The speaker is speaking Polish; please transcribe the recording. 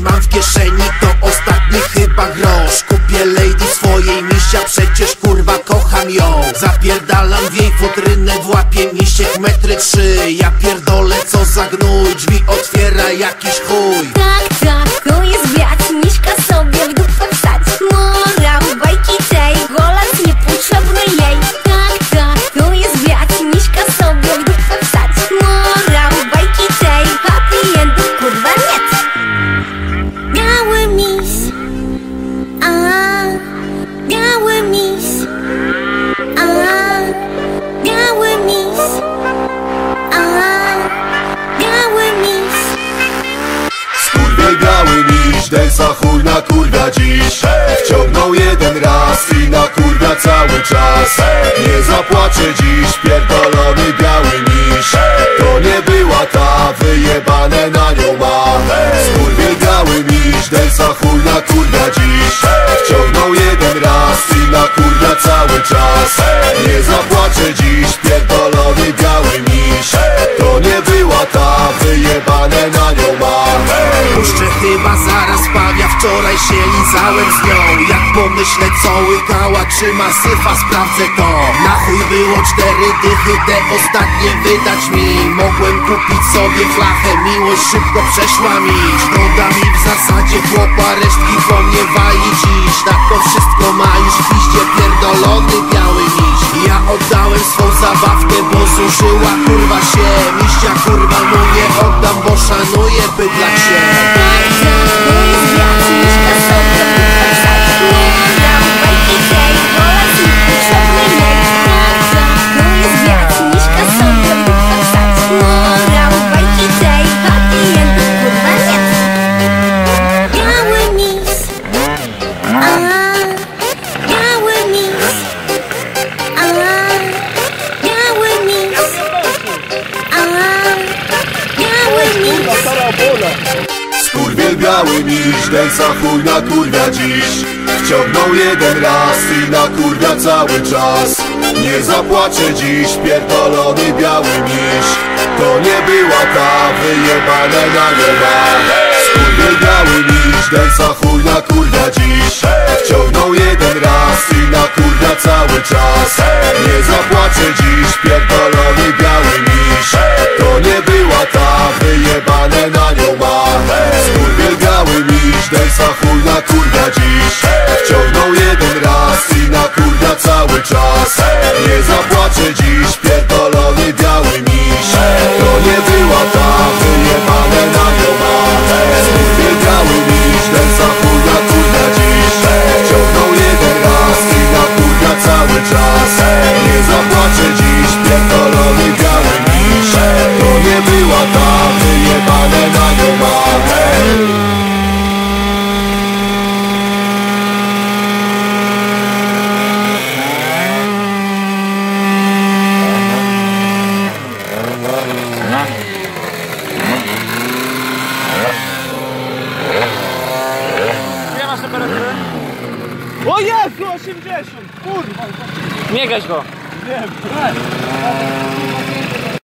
mam w kieszeni to ostatni chyba grosz. Kupię lady swojej misia, przecież kurwa kocham ją. Zapierdalam w jej futrynę, włapię misiek metry trzy. Ja pierdolę co za gnój, drzwi otwiera jakiś chuj densa chuj na kurwa dziś. Wciągnął jeden raz i na kurwa cały czas. Nie zapłaczę dziś, pierdolony biały miś. To nie była ta, wyjebane na nią ma. Skurwiel biały miś, densa chuj na kurwa dziś. Wciągnął jeden raz i na kurwa cały czas. Nie zapłaczę dziś, pierdolony biały miś. To nie była ta, wyjebane na nią ma. Puszczę chyba pawia, wczoraj się lizałem z nią. Jak pomyślę co łykała, czy ma syfa, sprawdzę to. Na chuj było cztery dychy, te ostatnie wydać mi. Mogłem kupić sobie flachę, miłość szybko przeszła mi. Szkoda mi w zasadzie chłopa, resztki po mnie wali dziś. Na to wszystko ma już piździe Skurwiel biały miś, densa chuj na dziś. Wciągnął jeden raz i na kurwia cały czas. Nie zapłaczę dziś, pierdolony biały miś. To nie była ta, wyjebane na nią ma Skurwiel biały miś, densa chuj na dziś nie była ta, wyjebane na nią ma Ile masz temperatury? O Jezu, 80! Kurwa! Nie gaś go! Wiem,